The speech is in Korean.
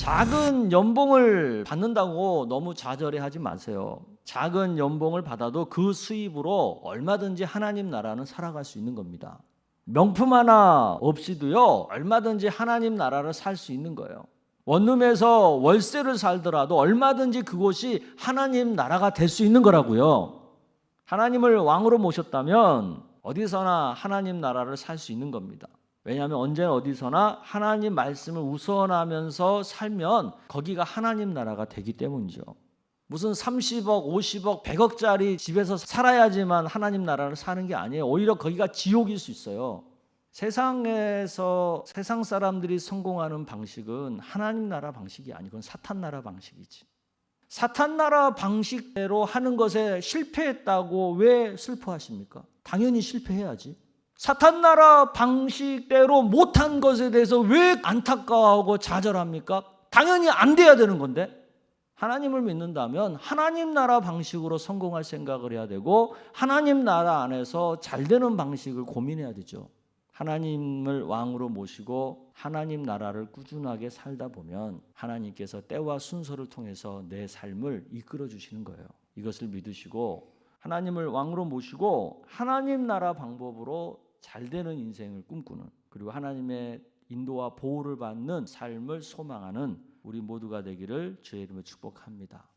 작은 연봉을 받는다고 너무 좌절해하지 마세요. 작은 연봉을 받아도 그 수입으로 얼마든지 하나님 나라는 살아갈 수 있는 겁니다. 명품 하나 없이도요, 얼마든지 하나님 나라를 살 수 있는 거예요. 원룸에서 월세를 살더라도 얼마든지 그곳이 하나님 나라가 될 수 있는 거라고요. 하나님을 왕으로 모셨다면 어디서나 하나님 나라를 살 수 있는 겁니다. 왜냐하면 언제나 어디서나 하나님 말씀을 우선하면서 살면 거기가 하나님 나라가 되기 때문이죠. 무슨 30억, 50억, 100억짜리 집에서 살아야지만 하나님 나라를 사는 게 아니에요. 오히려 거기가 지옥일 수 있어요. 세상에서 세상 사람들이 성공하는 방식은 하나님 나라 방식이 아니고 사탄 나라 방식이지. 사탄 나라 방식대로 하는 것에 실패했다고 왜 슬퍼하십니까? 당연히 실패해야지. 사탄 나라 방식대로 못한 것에 대해서 왜 안타까워하고 좌절합니까? 당연히 안 돼야 되는 건데. 하나님을 믿는다면 하나님 나라 방식으로 성공할 생각을 해야 되고 하나님 나라 안에서 잘 되는 방식을 고민해야 되죠. 하나님을 왕으로 모시고 하나님 나라를 꾸준하게 살다 보면 하나님께서 때와 순서를 통해서 내 삶을 이끌어 주시는 거예요. 이것을 믿으시고 하나님을 왕으로 모시고 하나님 나라 방법으로 잘 되는 인생을 꿈꾸는 그리고 하나님의 인도와 보호를 받는 삶을 소망하는 우리 모두가 되기를 주의 이름으로 축복합니다.